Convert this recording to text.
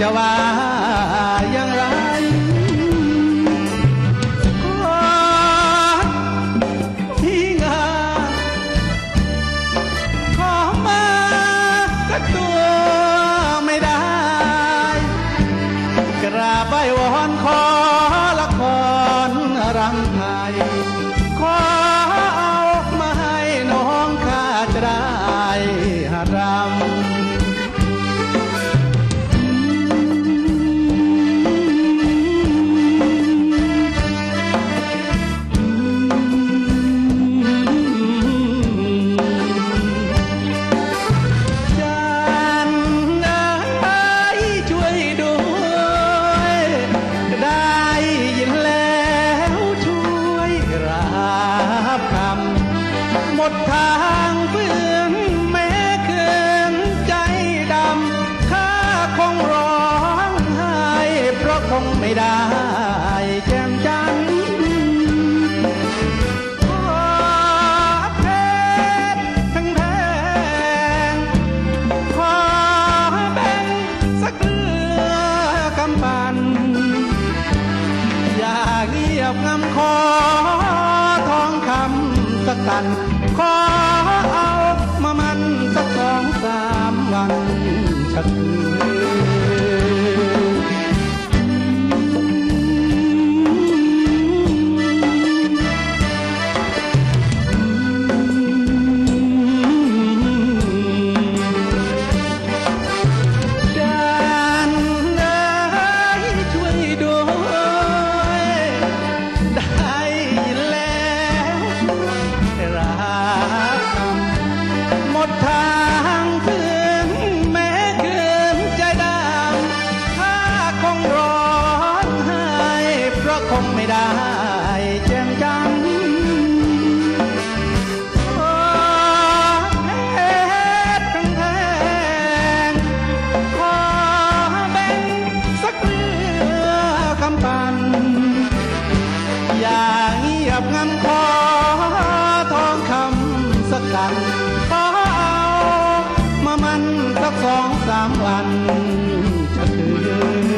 จะว่าอย่างไรขอที่งาขอมาสักตัวไม่ได้กราบไหว้วอนขอละครรำไท หมดทางเพื่อนแม้เกินใจดำข้าคงร้องไห้เพราะคงไม่ได้ กัน ขอเอามามันสักสองสามวันชักคืน เรือกำปันอย่าเงียบงำขอทองคำสักกันขอมามันสักสองสามวันจะคืน